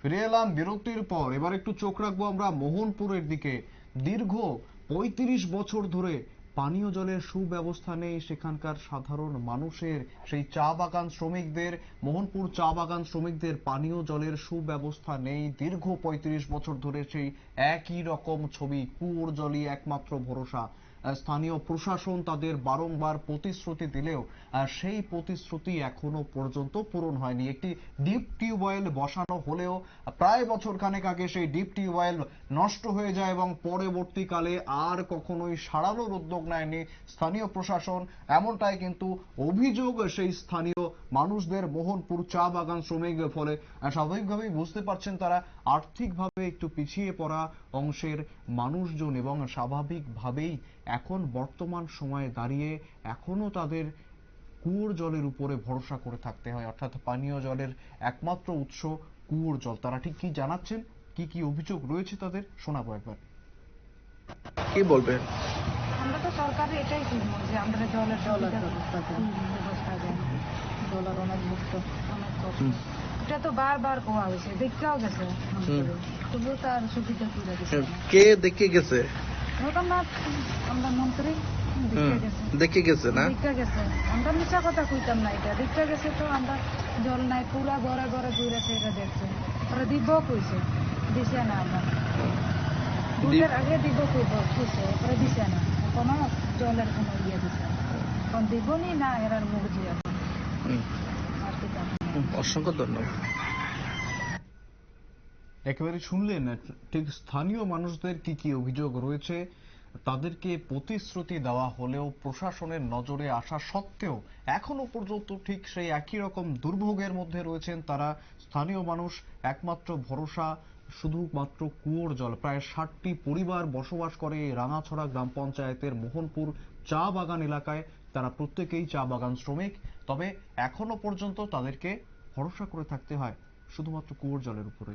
ফিরে এলাম বিরতির পর এবার একটু চোখ রাখব আমরা মোহনপুরের দিকে। দীর্ঘ পঁয়ত্রিশ বছর ধরে পানীয় জলের সুব্যবস্থা নেই সেখানকার সাধারণ মানুষের। সেই চা বাগান শ্রমিকদের, মোহনপুর চা বাগান শ্রমিকদের পানীয় জলের সুব্যবস্থা নেই। দীর্ঘ পঁয়ত্রিশ বছর ধরে সেই একই রকম ছবি, কুয়োর জলই একমাত্র ভরসা। স্থানীয় প্রশাসন তাদের বারংবার প্রতিশ্রুতি দিলেও সেই প্রতিশ্রুতি এখনও পর্যন্ত পূরণ হয়নি। একটি ডিপ টিউবওয়েল বসানো হলেও প্রায় বছর খানেক আগে সেই ডিপ টিউবওয়েল নষ্ট হয়ে যায় এবং পরবর্তীকালে আর কখনোই সারানোর উদ্যোগ নেয়নি স্থানীয় প্রশাসন। এমনটাই কিন্তু অভিযোগ সেই স্থানীয় মানুষদের মোহনপুর চা বাগান শ্রমিক ফলে। স্বাভাবিকভাবেই বুঝতে পারছেন তারা আর্থিকভাবে একটু পিছিয়ে পড়া অংশের মানুষজন এবং স্বাভাবিকভাবেই এখন বর্তমান সময়ে দাঁড়িয়ে এখনও তাদের কুয়োর জলের উপরে ভরসা করে থাকতে হয়। অর্থাৎ পানীয় জলের একমাত্র উৎস কুয়োর জল। তারা ঠিক কি জানাচ্ছেন? কি কি অভিযোগ রয়েছে তাদের? শোনাবো একবার। কি বলবেন আমরা তো সরকারে এটাই শুনব যে আমরা জলের জলের ব্যবস্থা অনেক মুক্ত। অনেক এটা তো বারবার কোয়া হয়েছে। দেখতেও গেছে। তবুও তার সুবিধা করে কে দেখে গেছে? আমরা মন্ত্রী দেখে গেছে না? গেছে। আমরা কথা কইতাম না এটা। দেখতে গেছে তো আমরা জল নাই পুরা ঘরে ঘরে ঘুরেছে এটা দেখছে। ওরা দিব কইছে দিছে না আমরা। দুধের আগে দিব কইব কইছে ওরা দিছে না। কোনো জলের কোনো ইয়ে দিছে না। এখন দিবনি না এরার মুখ দিয়ে। হুম, অসংখ্য ধন্যবাদ। একেবারে শুনলেন, ঠিক স্থানীয় মানুষদের কি কি অভিযোগ রয়েছে? তাদেরকে প্রতিশ্রুতি দেওয়া হলেও প্রশাসনের নজরে আসা সত্ত্বেও এখনও পর্যন্ত ঠিক সেই একই রকম দুর্ভোগের মধ্যে রয়েছেন তারা। স্থানীয় মানুষ একমাত্র ভরসা, শুধুমাত্র কুয়োর জল। প্রায় ষাটটি পরিবার বসবাস করে রাঙাছড়া গ্রাম পঞ্চায়েতের মোহনপুর চা বাগান এলাকায়। তারা প্রত্যেকেই চা বাগান শ্রমিক। তবে এখনও পর্যন্ত তাদেরকে ভরসা করে থাকতে হয় শুধুমাত্র কুয়োর জলের উপরে